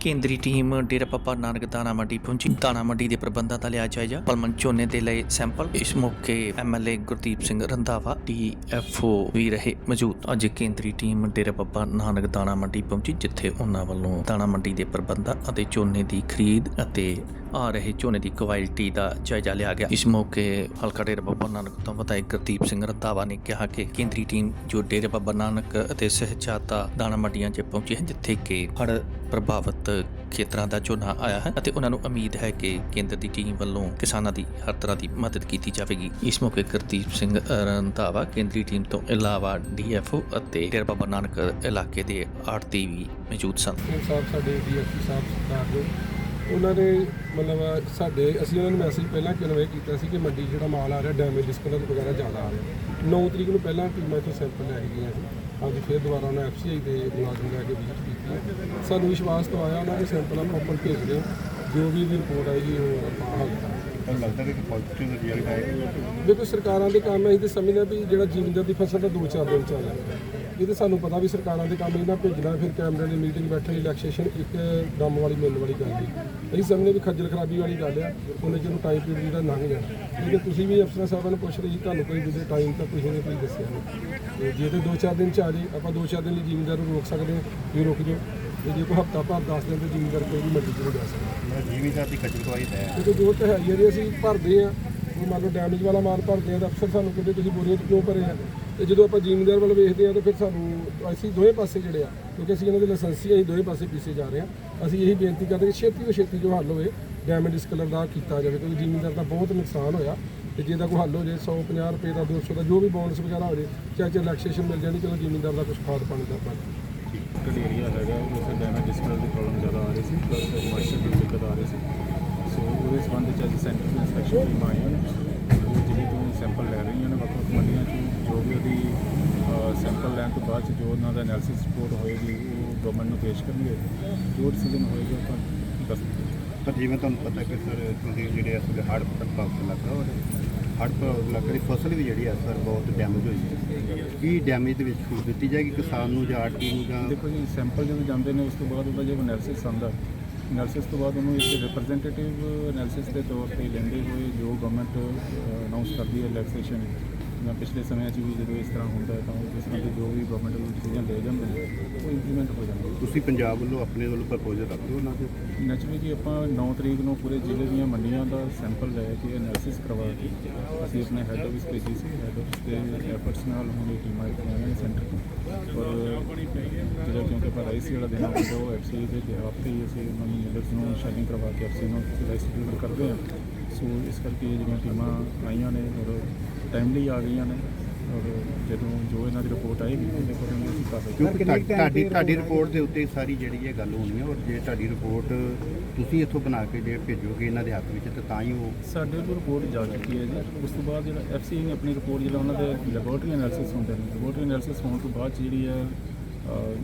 ਕੇਂਦਰੀ ਟੀਮ ਡੇਰਾ ਬਾਬਾ ਨਾਨਕ ਦਾਣਾ ਮੰਡੀ ਪਹੁੰਚੀ। ਦਾਣਾ ਮੰਡੀ ਦੇ ਪ੍ਰਬੰਧਾਂ ਦਾ ਲਿਆ ਜਾਇਜ਼ਾ। ਪਲਮਨ ਝੋਨੇ ਦੇ ਲਈ ਸੈਂਪਲ। ਇਸ ਮੌਕੇ ਐਮਐਲਏ ਗੁਰਦੀਪ ਸਿੰਘ ਰੰਧਾਵਾ, ਡੀਐਫਓ ਵੀ ਰਹੇ ਮੌਜੂਦ। ਅੱਜ ਕੇਂਦਰੀ ਟੀਮ ਡੇਰਾ ਬਾਬਾ ਨਾਨਕ ਦਾਣਾ ਮੰਡੀ ਪਹੁੰਚੀ, ਜਿੱਥੇ ਉਹਨਾਂ ਵੱਲੋਂ ਦਾਣਾ ਮੰਡੀ ਦੇ ਪ੍ਰਬੰਧਾਂ ਅਤੇ ਝੋਨੇ ਦੀ ਖਰੀਦ ਅਤੇ ਆ ਰਹੇ ਝੋਨੇ ਦੀ ਕੁਆਲਿਟੀ ਦਾ ਜਾਇਜ਼ਾ ਲਿਆ ਗਿਆ। ਇਸ ਮੌਕੇ ਹਲਕਾ ਡੇਰਾ ਬਾਬਾ ਨਾਨਕ ਤੋਂ ਵਿਧਾਇਕ ਗੁਰਦੀਪ ਸਿੰਘ ਰੰਧਾਵਾ ਨੇ ਕਿਹਾ ਕਿ ਕੇਂਦਰੀ ਟੀਮ ਜੋ ਡੇਰਾ ਬਾਬਾ ਨਾਨਕ ਅਤੇ ਸਹਿਜਾਦਾ ਦਾਣਾ ਮੰਡੀਆਂ 'ਚ ਪਹੁੰਚੀ ਹੈ, ਜਿੱਥੇ ਕਿ ਹੜ੍ਹ ਪ੍ਰਭਾਵਿਤ ਖੇਤਰਾਂ ਦਾ ਝੋਨਾ ਆਇਆ ਹੈ ਅਤੇ ਉਹਨਾਂ ਨੂੰ ਉਮੀਦ ਹੈ ਕਿ ਕੇਂਦਰ ਦੀ ਟੀਮ ਵੱਲੋਂ ਕਿਸਾਨਾਂ ਦੀ ਹਰ ਤਰ੍ਹਾਂ ਦੀ ਮਦਦ ਕੀਤੀ ਜਾਵੇਗੀ। ਇਸ ਮੌਕੇ ਗੁਰਦੀਪ ਸਿੰਘ ਰੰਧਾਵਾ ਕੇਂਦਰੀ ਟੀਮ ਤੋਂ ਇਲਾਵਾ ਡੀਐਫਓ ਅਤੇ ਡੇਰਾ ਬਾਬਾ ਨਾਨਕ ਇਲਾਕੇ ਦੇ ਆੜਤੀ ਵੀ ਮੌਜੂਦ ਸਨ। ਸਾਹਿਬ, ਸਾਡੇ ਡੀਐਸਪੀ ਸਾਹਿਬ ਸਰਦਾਰ ਜੋ ਉਹਨਾਂ ਨੇ ਮਤਲਬ ਸਾਡੇ ਅਸੀਂ ਉਹਨਾਂ ਨੂੰ ਮੈਸੇਜ ਪਹਿਲਾਂ ਕਨਵੇ ਕੀਤਾ ਸੀ ਕਿ ਮੰਡੀ 'ਚ ਜਿਹੜਾ ਮਾਲ ਆ ਰਿਹਾ ਡੈਮੇਜ ਡਿਸਕਲਰ ਵਗੈਰਾ ਜ਼ਿਆਦਾ ਆ ਰਿਹਾ। 9 ਤਰੀਕ ਨੂੰ ਪਹਿਲਾਂ ਟੀਮਾਂ ਇੱਥੋਂ ਸੈਂਪਲ ਲੈ ਕੇ ਗਈਆਂ ਸੀ। ਅੱਜ ਫਿਰ ਦੁਬਾਰਾ ਉਹਨਾਂ ਐਫਸੀਆਈ ਦੇ ਮੁਲਾਜ਼ਮ ਲੈ ਕੇ ਵਿਜ਼ਿਟ ਕੀਤੀ ਸਾਨੂੰ ਵਿਸ਼ਵਾਸ ਤਾਂ ਆਇਆ ਉਹਨਾਂ ਦੇ ਸੈਂਪਲਾਂ ਨੂੰ ਓਪਨ ਭੇਜ ਰਹੇ ਜੋ ਵੀ ਇਹਦੀ ਰਿਪੋਰਟ ਆਏਗੀ ਉਹ ਆਪਾਂ ਹੱਲ ਕਰਾਂਗੇ। ਤਾਂ ਲੱਗਦਾ ਕਿ ਪੋਜ਼ਿਟਿਵ ਰਿਜ਼ਲਟ ਆਏਗਾ। ਦੇਖੋ ਸਰਕਾਰਾਂ ਦੇ ਕੰਮ ਹੈ ਇਹ ਤੇ ਸਮਝਦੇ ਵੀ ਜਿਹੜਾ ਜ਼ਿਮੀਂਦਾਰ ਦੀ ਫਸਲ ਦਾ ਦੋ ਚਾਰ ਦਿਨ ਚ ਆ ਜਾਂਦਾ ਇਹ ਤੇ ਸਾਨੂੰ ਪਤਾ ਵੀ ਸਰਕਾਰਾਂ ਦੇ ਕੰਮ ਇਹਨਾਂ ਭੇਜਣਾ ਫਿਰ ਕੈਮਰੇ ਦੀ ਮੀਟਿੰਗ ਬੈਠਣ ਰਿਲੈਕਸੇਸ਼ਨ ਇੱਕ ਦਮ ਵਾਲੀ ਮਿਲ ਵਾਲੀ ਗੱਲ ਨਹੀਂ। ਅਸੀਂ ਸਮਝਦੇ ਵੀ ਖੱਜਲ ਖਰਾਬੀ ਵਾਲੀ ਗੱਲ ਆ ਉਹਨੇ ਜਦੋਂ ਟਾਈਮ ਪੀਰੀਅਡ ਜਿਹੜਾ ਲੰਘ ਜਾਣਾ ਜੇ ਤੁਸੀਂ ਵੀ ਅਫਸਰਾਂ ਸਾਹਿਬਾਂ ਨੂੰ ਪੁੱਛ ਰਹੇ ਸੀ ਤੁਹਾਨੂੰ ਕੋਈ ਵੀ ਟਾਈਮ ਤਾਂ ਕਿਸੇ ਨੇ ਕੋਈ ਦੱਸਿਆ ਨਹੀਂ। ਤੇ ਜੇ ਤੇ ਦੋ ਚਾਰ ਦਿਨ ਚ ਆ ਜੇ ਆਪਾਂ ਦੋ ਚਾਰ ਦਿਨ ਲਈ ਜ਼ਿਮੀਂਦਾਰ ਨੂੰ ਰੋਕ ਸਕਦੇ ਹਾਂ ਵੀ ਰੁਕ ਜਾਓ। ਤੇ ਜੇ ਕੋਈ ਹਫਤਾ ਭਰ 10 ਦਿਨ ਤੇ ਜ਼ਿਮੀਂਦਾਰ ਕੋਈ ਵੀ ਮੰਡੀ ਚ ਨਹੀਂ ਜਾ ਸਕਦਾ। ਮੈਂ ਜੀਵੀਦਾਰ ਦੀ ਖੱਜਲ ਖਵਾਈ ਹੈ। ਕਿਉਂਕਿ ਜੋ ਤਾਂ ਹੈ ਹੀ ਆ ਜੀ ਅਸੀਂ ਭਰਦੇ ਆ ਉਹ ਮੰਨ ਲਓ ਡੈਮੇਜ ਵਾਲਾ ਮਾਲ ਭਰਦੇ ਆ ਤਾਂ ਅਫਸਰ ਸਾਨੂੰ ਕਹਿੰਦੇ ਤੁਸੀਂ ਬੋਰੀਆਂ 'ਚ ਕਿਉਂ ਭਰੇ ਆ? ਤੇ ਜਦੋਂ ਆਪਾਂ ਜ਼ਿਮੀਂਦਾਰ ਵੱਲ ਵੇਖਦੇ ਆ ਤਾਂ ਫਿਰ ਸਾਨੂੰ ਅਸੀਂ ਦੋਵੇਂ ਪਾਸੇ ਜਿਹੜੇ ਆ, ਕਿਉਂਕਿ ਅਸੀਂ ਇਹਨਾਂ ਦੇ ਲਾਇਸੈਂਸੀ ਅਸੀਂ ਦੋਵੇਂ ਪਾਸੇ ਪੀਸੇ ਜਾ ਰਹੇ ਆ ਅਸੀਂ ਇਹੀ ਬੇਨਤੀ ਕਰਦੇ ਕਿ ਛੇਤੀ ਤੋਂ ਛੇਤੀ ਜੋ ਹੱਲ ਹੋਵੇ ਡੈਮੇਜ ਕਲਰ ਦਾ ਕੀਤਾ ਜਾਵੇ, ਕਿਉਂਕਿ ਜ਼ਿਮੀਂਦਾਰ ਦਾ ਬਹੁਤ ਨੁਕਸਾਨ ਹੋਇਆ। ਤੇ ਜੇ ਦਾ ਕੋਈ ਹੱਲ ਹੋ ਜੇ 150 ਰੁਪਏ ਦਾ 200 ਦਾ, ਜੋ ਵੀ ਬੋਨਸ ਵਗੈਰਾ ਹੋ ਜੇ, ਚਾਹੇ ਰਿਲੈਕਸੇਸ਼ਨ ਮਿਲ ਜਾਂਦੀ ਚਲੋ ਜ਼ਿਮੀਂਦਾਰ ਦਾ ਕੁਝ ਖਾਦ ਪਾਣੀ ਦਾ ਬਣ ਇੱਕ ਹੈਗਾ ਉੱਥੇ ਡੈਮੇਜ ਡਿਸਪਲ ਦੀ ਪ੍ਰੋਬਲਮ ਜ਼ਿਆਦਾ ਆ ਰਹੀ ਸੀ ਪਲੱਸ ਮਾਇਸਚਰ ਦੀ ਦਿੱਕਤ ਆ ਰਹੀ ਸੀ ਸੋ ਉਹਦੇ ਸੰਬੰਧ ਵਿੱਚ ਅੱਜ ਟੀਮ ਆਈਆਂ ਨੇ ਉਹ ਜਿਹੜੀ ਤੋਂ ਸੈਂਪਲ ਲੈ ਰਹੀਆਂ ਨੇ ਵੱਖ ਵੱਖ ਮੰਡੀਆਂ 'ਚ ਜੋ ਵੀ ਉਹਦੀ ਸੈਂਪਲ ਲੈਣ ਤੋਂ ਬਾਅਦ ਜੋ ਉਹਨਾਂ ਦਾ ਐਨਾਲਿਸਿਸ ਰਿਪੋਰਟ ਹੋਏਗੀ ਉਹ ਗਵਰਨਮੈਂਟ ਨੂੰ ਪੇਸ਼ ਕਰਨਗੇ ਜੋ ਡਿਸੀਜਨ ਹੋਏਗਾ ਆਪਾਂ ਦੱਸ। ਪਰ ਜਿਵੇਂ ਤੁਹਾਨੂੰ ਪਤਾ ਕਿ ਸਰ ਤੁਸੀਂ ਜਿਹੜੇ ਇਸ ਵੇਲੇ ਹੜ੍ਹ ਪ੍ਰਭਾਵਿਤ ਇਲਾਕਾ ਔਰ ਹੜ੍ਹ ਪ੍ਰਭਾਵਿਤ ਇਲਾਕੇ ਦੀ ਫਸਲ ਵੀ ਜਿਹੜੀ ਹੈ ਸਰ ਬਹੁਤ ਡੈਮੇਜ ਹੋਈ ਹੈ ਕੀ ਡੈਮੇਜ ਦੇ ਵਿੱਚ ਛੂਟ ਦਿੱਤੀ ਜਾਏਗੀ ਕਿਸਾਨ ਨੂੰ ਜਾਂ ਆੜਤੀ ਨੂੰ ਜਾਂ ਦੇਖੋ ਜੀ ਸੈਂਪਲ ਜਦੋਂ ਜਾਂਦੇ ਨੇ ਉਸ ਤੋਂ ਬਾਅਦ ਉਹਦਾ ਜਦੋਂ ਐਨਾਲਿਸਿਸ ਆਉਂਦਾ ਐਨਾਲਿਸਿਸ ਤੋਂ ਬਾਅਦ ਉਹਨੂੰ ਇੱਕ ਰਿਪਰੈਜ਼ੈਂਟੇਟਿਵ ਐਨਾਲਿਸਿਸ ਦੇ ਤੌਰ ਤੇ ਲੈਂਦੇ ਹੋਏ ਜੋ ਗਵਰਨਮੈਂਟ ਅਨਾਉਂਸ ਕਰਦੀ ਹੈ ਰਿਲੈਕਸੇਸ਼ਨ ਜਾਂ ਪਿਛਲੇ ਸਮਿਆਂ 'ਚ ਵੀ ਜਦੋਂ ਇਸ ਤਰ੍ਹਾਂ ਹੁੰਦਾ ਹੈ ਤਾਂ ਤਰ੍ਹਾਂ ਦੇ ਜੋ ਵੀ ਗਵਰਨਮੈਂਟ ਵੱਲੋਂ ਡਿਸੀਜਨ ਲਏ ਜਾਂਦੇ ਨੇ ਉਹ ਇੰਪਲੀਮੈਂਟ ਹੋ ਜਾਂਦੇ ਤੁਸੀਂ ਪੰਜਾਬ ਵੱਲੋਂ ਆਪਣੇ ਵੱਲੋਂ ਪ੍ਰਪੋਜ਼ਲ ਰੱਖਦੇ ਹੋ ਉਹਨਾਂ ਦੇ ਨੈਚੁਰਲੀ ਜੀ ਆਪਾਂ 9 ਤਰੀਕ ਨੂੰ ਪੂਰੇ ਜ਼ਿਲ੍ਹੇ ਦੀਆਂ ਮੰਡੀਆਂ ਦਾ ਸੈਂਪਲ ਲੈ ਕੇ ਐਨਾਲਿਸਿਸ ਕਰਵਾ ਕੇ ਅਸੀਂ ਆਪਣੇ ਹੈੱਡ ਆਫਿਸ ਭੇਜੀ ਸੀ ਹੈੱਡ ਆਫਿਸ ਦੇ ਐਫਰਟਸ ਨਾਲ ਹੁਣ ਇਹ ਟੀਮਾਂ ਇੱਥੇ ਆਈਆਂ ਨੇ ਸੈਂਟਰ ਤੋਂ। ਔਰ ਜਿਹੜਾ ਕਿਉਂਕਿ ਆਪਾਂ ਰਾਈਸ ਵਾਲਾ ਦਿਨ ਆਉਂਦਾ ਉਹ ਐਫਸੀ ਦੇ ਬਿਹਾਫ ਤੇ ਹੀ ਅਸੀਂ ਉਹਨਾਂ ਨੂੰ ਲੀਡਰਸ ਨੂੰ ਸ਼ੈਲਿੰਗ ਕਰਵਾ ਕੇ ਐਫਸੀ ਨੂੰ ਰਾਈਸ ਡਿਲੀਵਰ ਕਰਦੇ ਹਾਂ। ਸੋ ਇਸ ਕਰਕੇ ਜਿਹੜੀਆਂ ਟੀਮਾਂ ਆਈਆਂ ਨੇ ਔਰ ਟਾਈਮਲੀ ਆ ਗਈਆਂ ਨੇ ਔਰ ਜਦੋਂ ਜੋ ਇਹਨਾਂ ਦੀ ਰਿਪੋਰਟ ਆਏਗੀ ਉਹਦੇ ਅਕੋਰਡਿੰਗ ਅਸੀਂ ਕਾਰਵਾਈ ਕਿਉਂਕਿ ਤੁਹਾਡੀ ਤੁਹਾਡੀ ਤੁਹਾਡੀ ਰਿਪੋਰਟ ਦੇ ਉੱਤੇ ਸਾਰੀ ਜਿਹੜੀ ਇਹ ਗੱਲ ਹੋਣੀ ਹੈ ਔਰ ਜੇ ਤੁਹਾਡੀ ਰਿਪੋਰਟ ਤੁਸੀਂ ਇੱਥੋਂ ਬਣਾ ਕੇ ਜੇ ਭੇਜੋਗੇ ਇਹਨਾਂ ਦੇ ਹੱਥ ਵਿੱਚ ਤੇ ਤਾਂ ਹੀ ਉਹ ਸਾਡੇ ਕੋਲ ਰਿਪੋਰਟ ਜਾ ਚੁੱਕੀ ਹੈ ਜੀ। ਉਸ ਤੋਂ ਬਾਅਦ ਜਿਹੜਾ ਐਫਸੀ ਨੇ ਆਪਣੀ ਰਿਪੋਰਟ ਜਿਹੜਾ ਉਹਨਾਂ ਦੇ ਲੈਬੋਰਟਰੀ ਐਨਾਲਿਸਿਸ ਹੁੰਦੇ ਨੇ ਲੈਬੋਰਟਰੀ ਐਨਾਲਿਸਿਸ ਹੋਣ ਤੋਂ ਬਾਅਦ ਜਿਹੜੀ ਹੈ ਅਹ,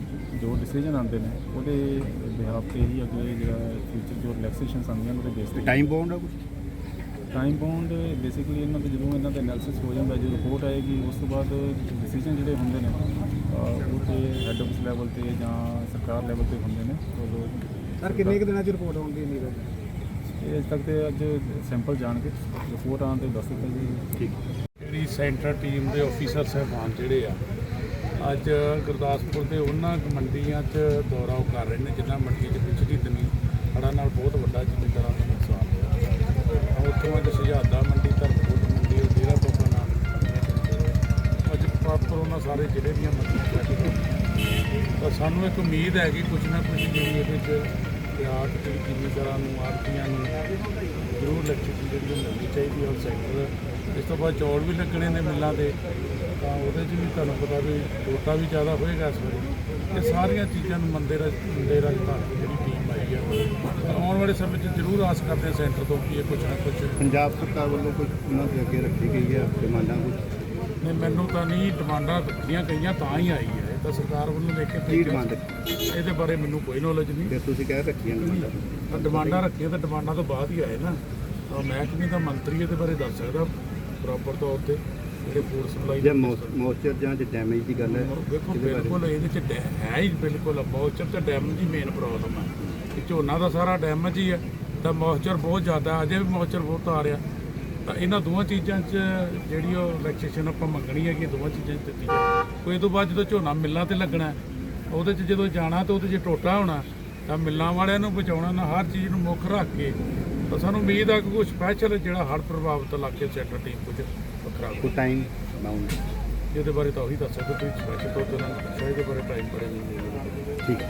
ਜੋ ਡਿਸੀਜਨ ਆਉਂਦੇ ਨੇ ਉਹਦੇ ਬਿਹਾਫ ਤੇ ਹੀ ਅੱਗੇ ਜਿਹੜਾ ਫਿਊਚਰ ਜੋ ਰਿਲੈਕਸੇਸ਼ਨਸ ਆਉਂਦੀਆਂ ਨੇ ਉਹਦੇ ਬੇਸ ਤੇ ਟਾਈਮ ਬਾਉਂਡ ਆ ਕੁਝ ਟਾਈਮ ਬਾਉਂਡ ਬੇਸਿਕਲੀ ਇਹਨਾਂ ਦਾ ਜਦੋਂ ਇਹਨਾਂ ਦਾ ਐਨਾਲਿਸਿਸ ਹੋ ਜਾਂਦਾ ਜਦੋਂ ਰਿਪੋਰਟ ਆਏਗੀ ਉਸ ਤੋਂ ਬਾਅਦ ਡਿਸੀਜਨ ਜਿਹੜੇ ਹੁੰਦੇ ਨੇ ਉਹ ਤੇ ਹੈੱਡ ਆਫਿਸ ਲੈਵਲ ਤੇ ਜਾਂ ਸਰਕਾਰ ਲੈਵਲ ਤੇ ਹੁੰਦੇ ਨੇ। ਉਦੋਂ ਸਰ ਕਿੰਨੇ ਕੁ ਦਿਨਾਂ 'ਚ ਰਿਪੋਰਟ ਆਉਣ ਦੀ ਉਮੀਦ ਹੈ ਇਹ ਅੱਜ ਤੱਕ ਤੇ ਅੱਜ ਸੈਂਪਲ ਜਾਣ ਕੇ ਰਿਪੋਰਟ ਆਉਣ ਤੇ ਦੱਸ ਦਿੱਤਾ ਜੀ ਠੀਕ। ਜਿਹੜੀ ਸੈਂਟਰ ਟੀਮ ਦੇ ਅਫੀਸਰ ਸਹਿਬਾਨ ਜਿਹੜੇ ਆ ਅੱਜ ਗੁਰਦਾਸਪੁਰ ਦੇ ਉਹਨਾਂ ਮੰਡੀਆਂ 'ਚ ਦੌਰਾ ਉਹ ਕਰ ਰਹੇ ਨੇ ਜਿਨ੍ਹਾਂ ਮੰਡੀ 'ਚ ਪਿਛਲੀ ਦਿਨੀ ਸਾਰੇ ਜ਼ਿਲ੍ਹੇ ਦੀਆਂ ਮੰਡੀਆਂ ਚੈੱਕ ਤਾਂ ਸਾਨੂੰ ਇੱਕ ਉਮੀਦ ਹੈ ਕਿ ਕੁਝ ਨਾ ਕੁਝ ਜਿਹੜੀ ਇਹਦੇ 'ਚ ਆਰਟ ਦੀ ਜ਼ਿਮੀਂਦਾਰਾਂ ਨੂੰ ਆੜਤੀਆਂ ਨੂੰ ਜ਼ਰੂਰ ਇਲੈਕਟ੍ਰਿਸਿਟੀ ਜਿਹੜੀ ਉਹ ਮਿਲਣੀ ਚਾਹੀਦੀ ਹੈ ਔਰ ਸੈਕਟਰ ਇਸ ਤੋਂ ਬਾਅਦ ਚੌਲ ਵੀ ਲੱਗਣੇ ਨੇ ਮਿੱਲਾਂ ਦੇ। ਤਾਂ ਉਹਦੇ 'ਚ ਵੀ ਤੁਹਾਨੂੰ ਪਤਾ ਵੀ ਟੋਟਾ ਵੀ ਜ਼ਿਆਦਾ ਹੋਏਗਾ ਇਸ ਵਾਰੀ। ਇਹ ਸਾਰੀਆਂ ਚੀਜ਼ਾਂ ਨੂੰ ਮੰਦੇ ਰਜ ਮੰਦੇ ਰਜ ਜਿਹੜੀ ਟੀਮ ਆਈ ਹੈ। ਆਉਣ ਵਾਲੇ ਸਮੇਂ 'ਚ ਜ਼ਰੂਰ ਆਸ ਕਰਦੇ ਹਾਂ ਸੈਂਟਰ ਤੋਂ ਕਿ ਇਹ ਕੁਝ ਨਾ ਕੁਝ ਪੰਜਾਬ ਸਰਕਾਰ ਵੱਲੋਂ ਕੁਝ ਉਹਨਾਂ ਦੇ ਅੱਗੇ ਰੱਖੀ ਗਈ ਹੈ, ਡਿਮਾਂਡਾਂ ਕੁਝ ਨਹੀਂ ਮੈਨੂੰ ਤਾਂ ਨਹੀਂ ਡਿਮਾਂਡਾਂ ਰੱਖੀਆਂ ਗਈਆਂ ਤਾਂ ਹੀ ਆਈ ਹੈ। ਇਹ ਤਾਂ ਸਰਕਾਰ ਵੱਲੋਂ ਲੈ ਕੇ ਕੀ ਡਿਮਾਂਡ ਇਹਦੇ ਬਾਰੇ ਮੈਨੂੰ ਕੋਈ ਨੌਲੇਜ ਨਹੀਂ। ਫਿਰ ਤੁਸੀਂ ਕਹਿ ਰੱਖੀਆਂ ਡਿਮਾਂਡਾਂ। ਤਾਂ ਡਿਮਾਂਡਾਂ ਰੱਖੀਆਂ ਤਾਂ ਡਿਮਾਂਡਾਂ ਤੋਂ ਬਾਅਦ ਹੀ ਆਏ ਨਾ। ਤਾਂ ਮਹਿਕਮੇ ਦਾ ਮੰਤਰੀ ਇਹਦੇ ਬਾਰੇ ਦੱਸ ਸਕਦਾ ਪ੍ਰੋਪਰ ਤੌਰ ਤੇ ਜਿਹੜੇ ਫੂਡ ਸਪਲਾਈ ਜੇ ਮੋਇਸਚਰ ਜਾਂ ਜੇ ਡੈਮੇਜ ਦੀ ਗੱਲ ਹੈ ਦੇਖੋ ਬਿਲਕੁਲ ਇਹਦੇ ਚ ਡੈ- ਹੈ ਹੀ ਬਿਲਕੁਲ ਬਹੁਤ ਤੇ ਡੈਮ ਦੀ ਮੇਨ ਪ੍ਰੋਬਲਮ ਹੈ ਕਿ ਝੋਨਾ ਦਾ ਸਾਰਾ ਡੈਮੇਜ ਹੀ ਹੈ ਤਾਂ ਮੋਇਸਚਰ ਬਹੁਤ ਜ਼ਿਆਦਾ ਅਜੇ ਵੀ ਮੋਇਸਚਰ ਬਹੁਤ ਆ ਰਿਹਾ। ਤਾਂ ਇਹਨਾਂ ਦੋਵਾਂ ਚੀਜ਼ਾਂ 'ਚ ਜਿਹੜੀ ਉਹ ਵੈਕਸੀਨੇਸ਼ਨ ਆਪਾਂ ਮੰਗਣੀ ਹੈ ਕਿ ਦੋਵਾਂ ਚੀਜ਼ਾਂ 'ਚ ਦਿੱਤੀ ਜਾਵੇ। ਕੋਈ ਤੋਂ ਬਾਅਦ ਜਦੋਂ ਝੋਨਾ ਮਿੱਲਾਂ ਤੇ ਲੱਗਣਾ ਉਹਦੇ 'ਚ ਜਦੋਂ ਜਾਣਾ ਤਾਂ ਉਹਦੇ 'ਚ ਟੋਟਾ ਹੋਣਾ ਤਾਂ ਮਿੱਲਾਂ ਵਾਲਿਆਂ ਨੂੰ ਬਚਾਉਣਾ ਨਾ ਹਰ ਚੀਜ਼ ਨੂੰ ਮੁੱਖ ਰੱਖ ਕੇ ਤਾਂ ਸਾਨੂੰ ਉਮੀਦ ਆ ਕਿ ਕੋਈ ਸਪੈਸ਼ਲ ਜਿਹੜਾ ਹੜ੍ਹ ਪ੍ਰਭਾਵਿਤ ਇਲਾਕੇ ਸੈਂਟਰ ਟੀਮ ਕੁਝ ਵੱਖਰਾ ਕੋਈ ਟਾਈਮ ਬਾਉਂਡ ਇਹਦੇ ਬਾਰੇ ਤਾਂ ਉਹੀ ਦੱਸ ਸਕਦੇ ਤੁਸੀਂ ਸਪੈਸ਼ਲ ਤੌਰ ਤੇ ਨੂੰ ਇਹਦੇ ਬਾਰੇ ਟਾਈਮ ਬਾਰੇ ਨਹੀਂ ਠੀਕ